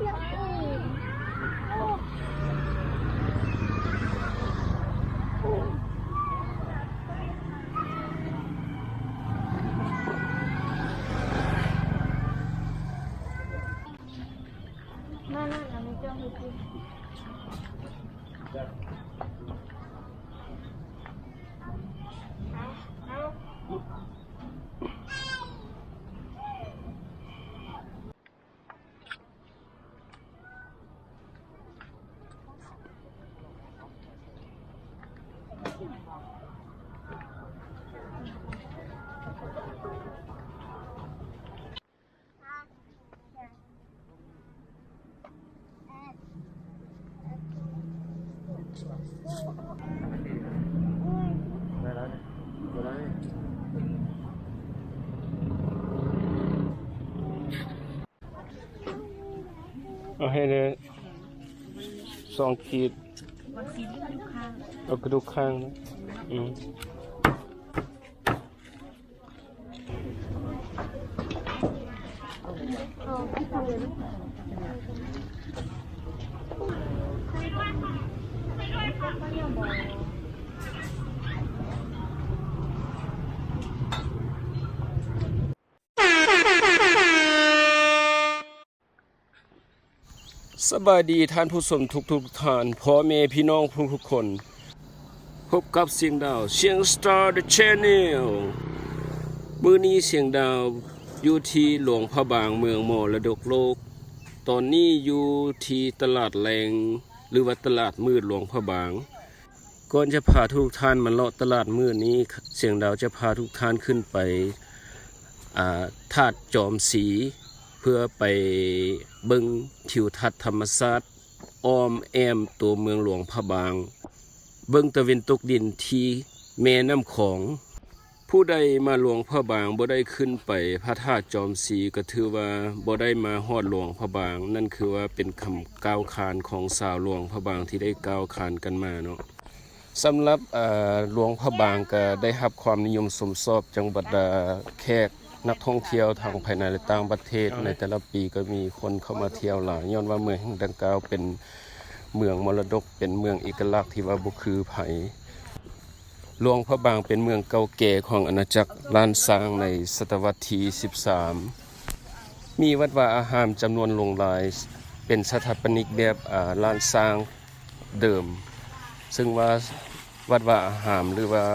นั่นนั่นอันนี้เจ้าคือ ได้แล้ว เอากระดูกข้างนะอืมสบายดีท่านผู้ชมทุกๆทท่านพ่อแม่พี่น้องทุกๆคน พบกับเสียงดาวเสียงสตาร์ The Channel มือนี้เสียงดาวอยู่ที่หลวงพระบางเมืองมรดกโลก ตอนนี้อยู่ที่ตลาดแรงหรือว่าตลาดมืดหลวงพระบาง ก่อนจะพาทุกท่านมาเลาะตลาดมืดนี้ เสียงดาวจะพาทุกท่านขึ้นไปาธาตุจอมสีเพื่อไปเบิงทิวทัศน์ธรรมศาสตร์อ้อมแอมตัวเมืองหลวงพระบาง เบิ่งตะเวนตกดินที่แม่น้ำของ ผู้ใดมาหลวงพระบางบ่ได้ขึ้นไปพระธาตุจอมศรีก็ถือว่าบ่ได้มาฮอดหลวงพระบาง นั่นคือว่าเป็นคำกล่าวขานของสาวหลวงพระบางที่ได้กล่าวขานกันมาเนาะสำหรับอ่าหลวงพระบางก็ได้รับความนิยมสมชอบจังบรรดาแขกนักท่องเที่ยวทางภายในและต่างประเทศ ในแต่ละปีก็มีคนเข้ามาเที่ยวหลายย้อนว่าเมืองดังกล่าวเป็น เมืองมรดกเป็นเมืองเอกลักษณ์ที่ว่าบ่คือไผหลวงพระบางเป็นเมืองเก่าแก่ของอาณาจักรล้านสร้างในศตวรรษที่ 13 มีวัดวาอาหามจำนวนลงหลาย เป็นสถาปนิกแบบล้านสร้างเดิม ซึ่งว่าวัดวาอาหามหรือว่า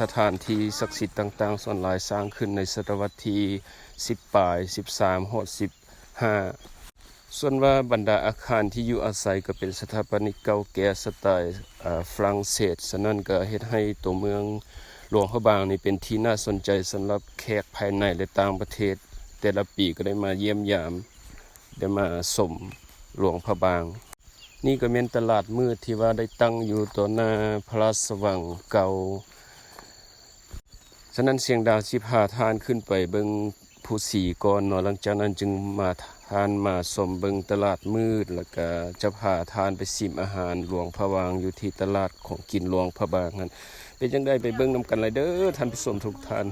สถานที่ศักดิ์สิทธิ์ต่าง ๆ ส่วนหลายสร้างขึ้นในศตวรรษที่ 10ปลาย 13หด15 ส่วนว่าบรรดาอาคารที่อยู่อาศัยก็เป็นสถาปนิกเก่าแก่สไตล์ฝรั่งเศสฉะนั้นก็เฮ็ดให้ตัวเมืองหลวงพระบางนี่เป็นที่น่าสนใจสำหรับแขกภายในและต่างประเทศ แต่ละปีก็ได้มาเยี่ยมยาม ได้มาสมหลวงพระบาง นี่ก็เป็นตลาดมืดที่ว่าได้ตั้งอยู่ต่อหน้าพระราชวังเก่าฉะนั้นเสียงดาวสิพาทานขึ้นไปเบิงผู้สีก่อนเนาะหลังจากนั้นจึงมา ทานมาสมเบิงตลาดมืด แล้วก็จะพาทานไปสิมอาหารหลวงพระวางอยู่ที่ตลาดของกินหลวงพระบางนั้นเป็นจังได้ไปเบิ่งนํกันเลยเด้อท่านผู้ชมทุกท่าน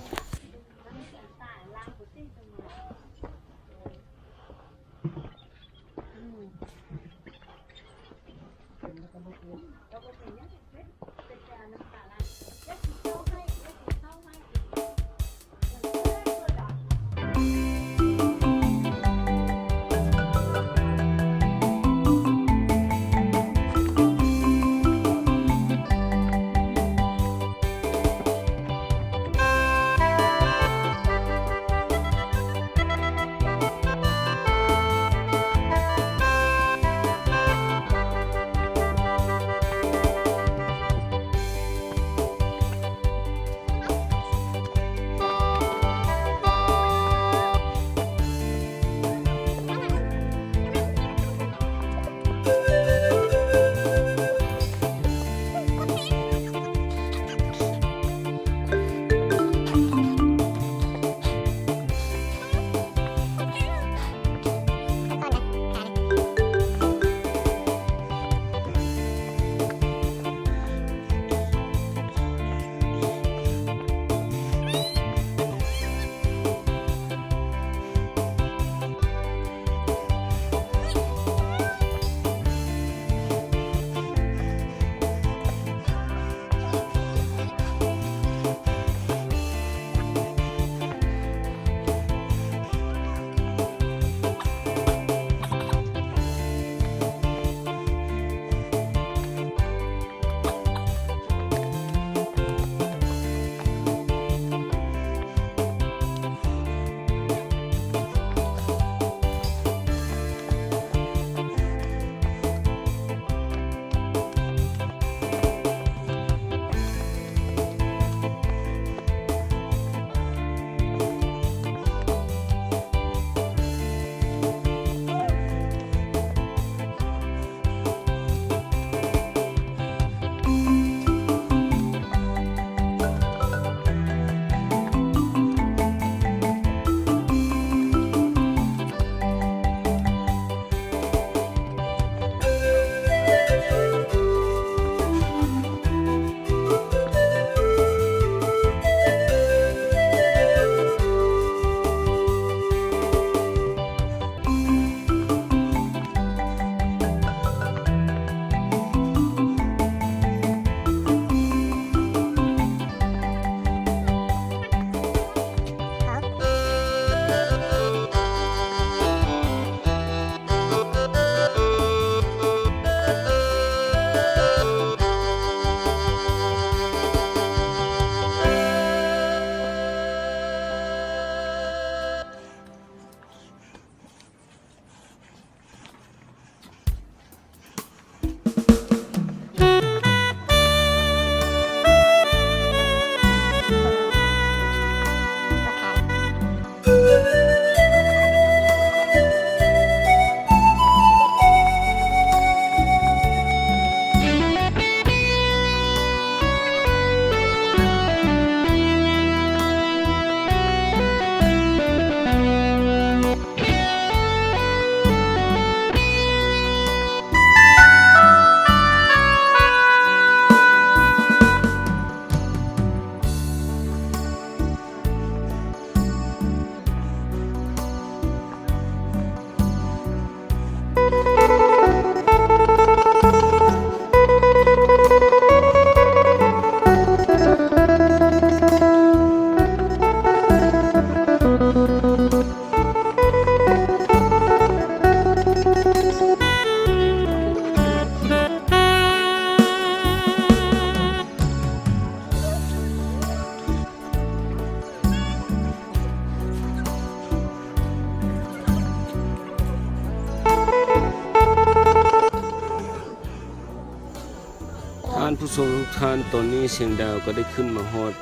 อนนี้เสียงดาวก็ได้ขึ้นมาฮอด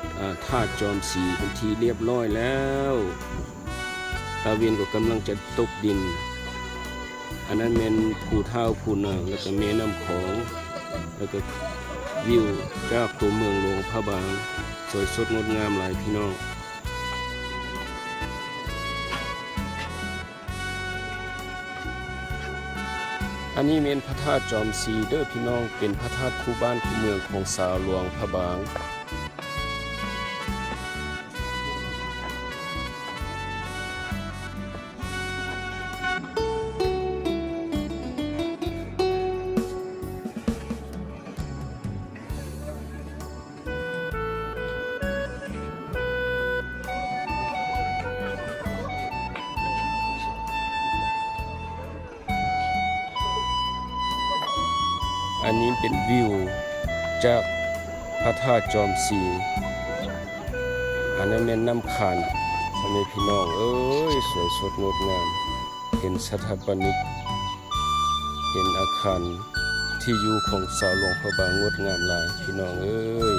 ท่าจอมสีเป็นทีเรียบร้อยแล้ว ตาเวียนก็กำลังจะตกดิน อันนั้นเป็นภูเท่าภูนางแล้วก็แม่น้ำของ แล้วก็วิวจากตัวเมืองหลวงพระบาง สวยสดงดงามหลายพี่น้อง อันนี้เมนพระธาตุจอมสีเด้อพี่น้องเป็นพระธาตุคู่บ้านคู่เมืองของสาวหลวงพระบาง อันนี้เป็นวิวจากพระธาตุจอมสีอันนั้นเป็นน้ำขานพ่อแม่พี่น้อง เอ้ย สวยสดงดงาม เห็นสถาปนิก เห็นอาคารที่อยู่ของสาวหลวงพระบางงดงามหลาย พี่น้องเอ้ย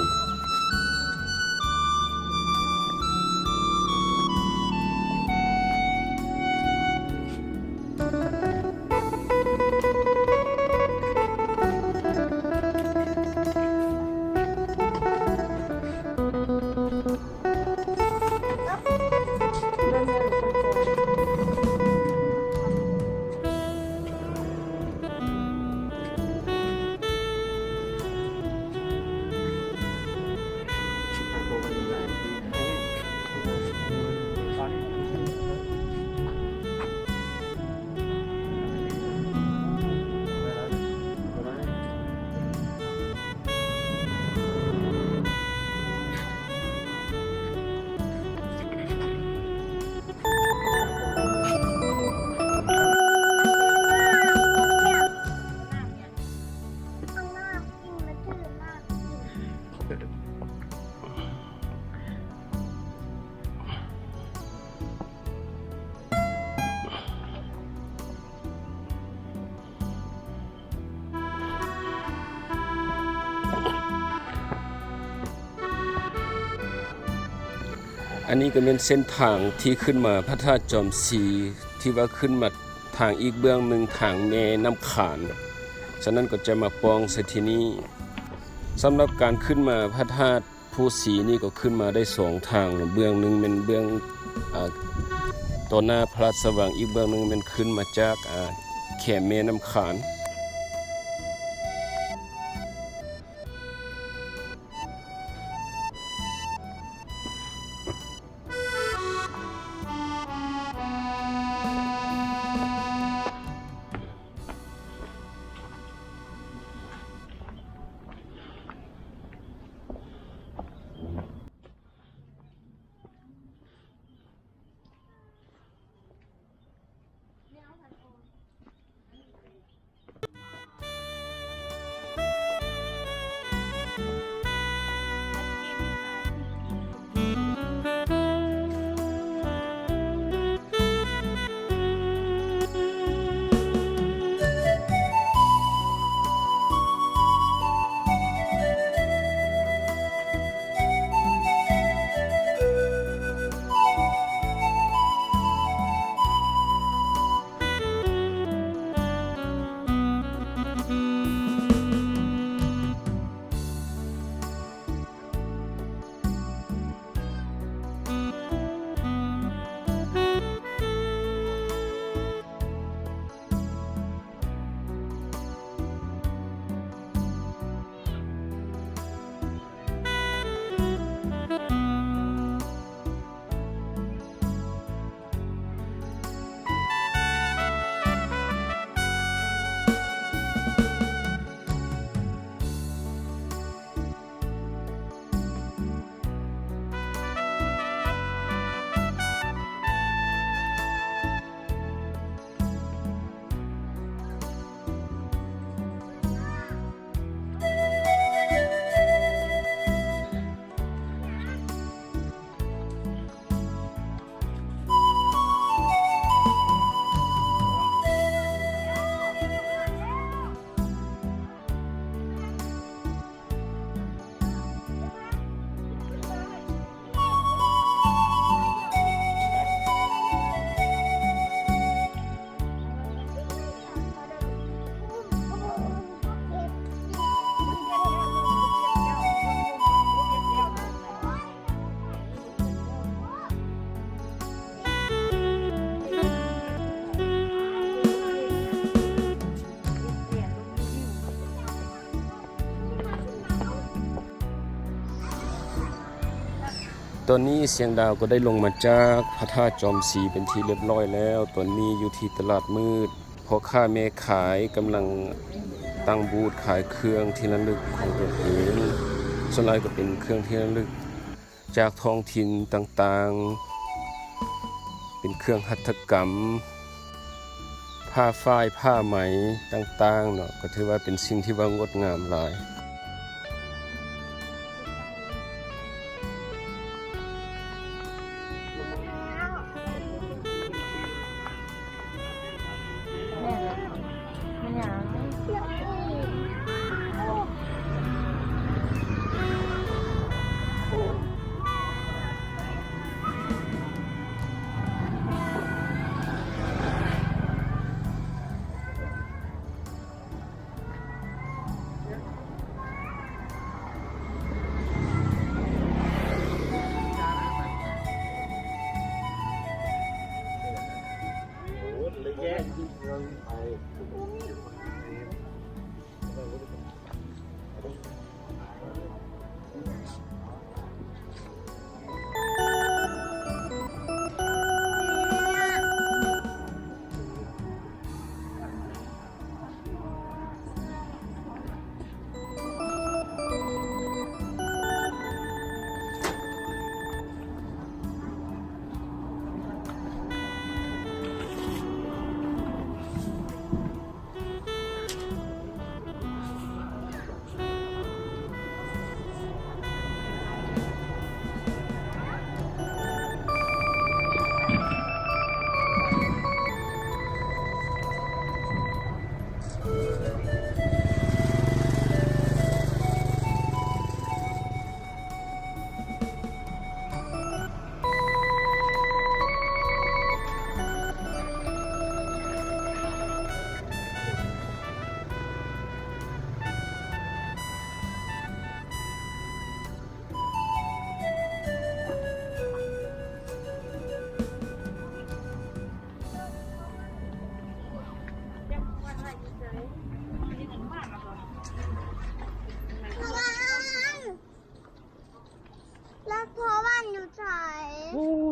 อันนี้ก็เป็นเส้นทางที่ขึ้นมาพระธาตุจอมสีที่ว่าขึ้นมาทางอีกเบื้องหนึ่งทางแม่น้ำขานฉะนั้นก็จะมาปองเสทีนี้สำหรับการขึ้นมาพระธาตุภูสีนี่ก็ขึ้นมาได้สองทางเบื้องหนึ่งเป็นเบื้องอต่อหน้าพระสว่างอีกเบื้องหนึ่งเป็นขึ้นมาจากแขมแม่น้ำขาน ตอนนี้เสียงดาวก็ได้ลงมาจากพระธาตุจอมศรีเป็นที่เรียบร้อยแล้ว ตอนนี้อยู่ที่ตลาดมืดพ่อค้าแม่ขายกำลังตั้งบูธขายเครื่องที่ระลึกของตัวเองส่วนใหญ่ก็เป็นเครื่องที่ระลึก จากท้องถิ่นต่างๆ เป็นเครื่องหัตถกรรม ผ้าฝ้ายผ้าไหมต่างๆเนาะก็ถือว่าเป็นสิ่งที่ว่างดงามหลาย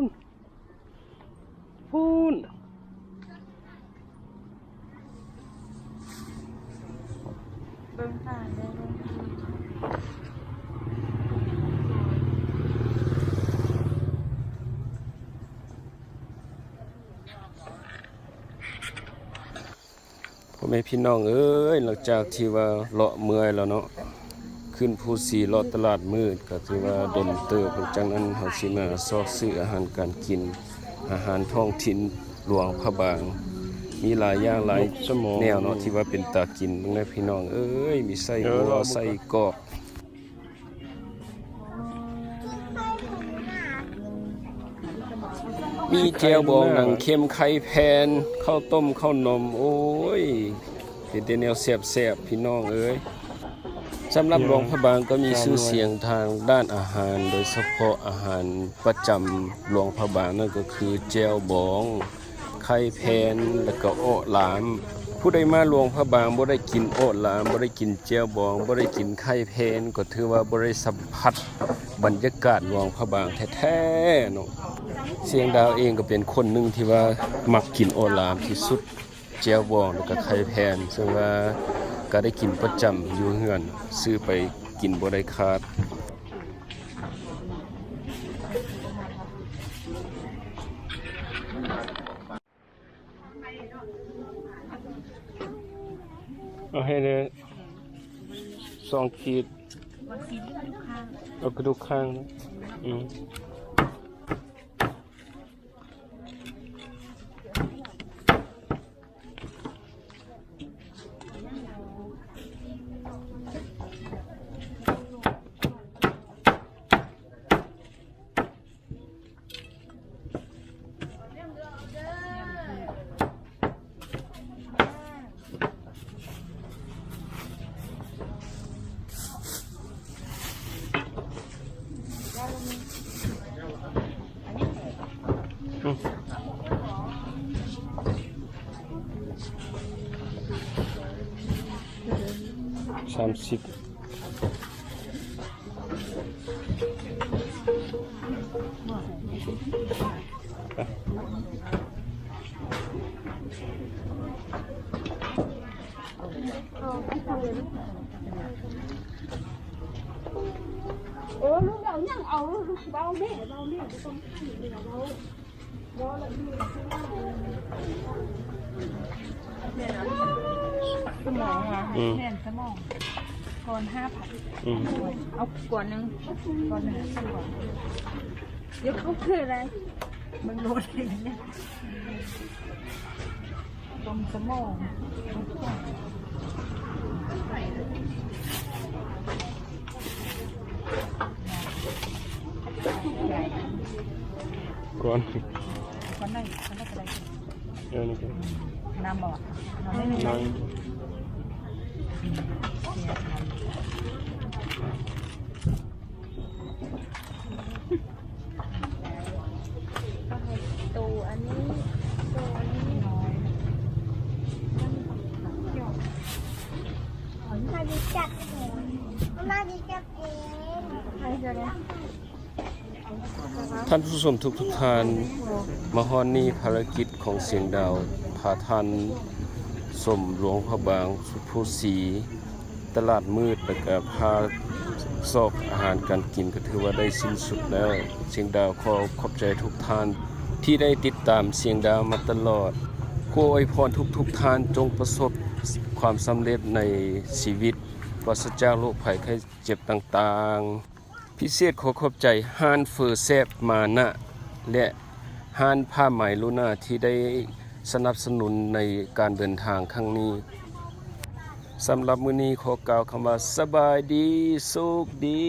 นพูนเบิ่งผ่านได้เบิ่งผ่านพ่อแม่พี่น้องเอ้ยหลังจากที่ว่าเลาะเมื่อยแล้วเนาะ ขึ้นภูสีลาะตลาดมืดก็ถือว่าดนเติบหลังจากนั้นเฮาสิมาซอกซื้ออาหารการกิน อาหารท้องถิ่นหลวงพระบาง มีหลายอย่างหลายแนวเนาะที่ว่าเป็นตากินพ่อแม่พี่น้อง เอ้ยมีไส้วัวไส้กรอกมีแจวบองหนังเค็มไข่แพนข้าวต้มข้าวนม โอ้ยเป็นแต่แนวแซ่บๆพี่น้องเอ้ย สำหรับหลวงพระบางก็มีชื่อเสียงทางด้านอาหาร โดยเฉพาะอาหารประจำหลวงพระบางนั่นก็คือแจวบอง ไข่แพนแล้วก็โอหลาม ผู้ใดมาหลวงพระบางบ่ได้กินโอหลามบ่ได้กินแจวบองบ่ได้กินไข่แพนก็ถือว่าบ่ได้สัมผัสบรรยากาศหลวงพระบางแท้ๆเนาะเสียงดาวเองก็เป็นคนหนึ่งที่ว่ามักกินโอหลามที่สุดเจียวบองแล้วก็ไข่แพนซึ่งว่า ก็ได้กินประจำอยู่เฮือนซื้อไปกินบ่ได้ขาดเอาให้เลยสองขีดเอากระดูกข้างอืม Samsit. Ủa lúc đầu nhắc ẩu bao mẹ bao mẹ cái con gì là đâu đó là đi Ừ. ừ. ก่อนห้าพันอืมเอาก่อนหนึ่งก่อนหนึ่งก่อนเดี๋ยวเขาคืออะไรมึงโดนอะไรเนี่ยตรงสมองก่อนคนไหนคนไหนอะไรเออนี่ก็น้ำบอกน้ำไม่มีนั่ง ตูอันนี้ตูนี้น้อยมาดีจัดเองมาดีจัดเองใครจะเนี่ยท่านผู้ชมทุกทุกท่านมาฮอนนี่ภารกิจของเสียงดาวพาท่านสมหลวงพระบางสุภูศีตลาดมืดแล้วก็พา ซอกอาหารการกินก็ถือว่าได้สิ้นสุดแล้ว เสียงดาวขอขอบใจทุกท่านที่ได้ติดตามเสียงดาวมาตลอดขออวยพรทุกทุกๆท่านจงประสบความสำเร็จในชีวิตปราศจากโรคภัยไข้เจ็บต่างๆ พิเศษขอขอบใจฮานเฟอร์แซบมานะและฮานผ้าไหมลุนาที่ได้สนับสนุนในการเดินทางครั้งนี้ สำหรับมื้อนี้ขอกล่าวคำว่าสบายดีสุขดี